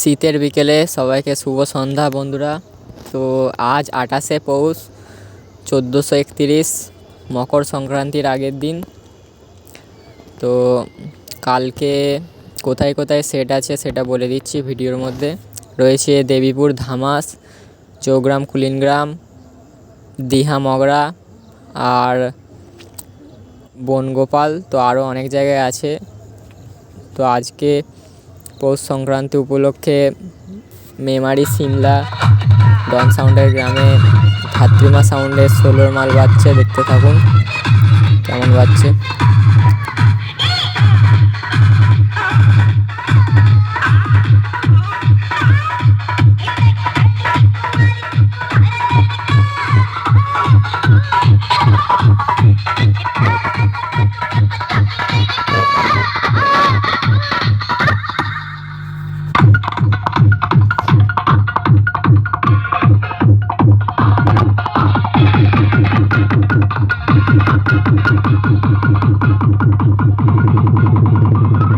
শীতের বিকেলে সবাইকে শুভ সন্ধ্যা, বন্ধুরা। তো আজ আঠাশে পৌষ, চোদ্দোশো একতিরিশ, মকর সংক্রান্তির আগের দিন। তো কালকে কোথায় কোথায় সেট আছে সেটা বলে দিচ্ছি ভিডিওর মধ্যে। রয়েছে দেবীপুর, ধামাস, চৌগ্রাম, কুলিনগ্রাম দিহা মগরা আর বনগোপাল। তো আরও অনেক জায়গায় আছে। তো আজকে পৌষ সংক্রান্তি উপলক্ষে মেমারি সিমলা ডন সাউন্ডের গ্রামে ধাত্রিমা সাউন্ডের ষোলোর মাল বাজছে, দেখতে থাকুন কেমন বাজছে Thank you. Thank you.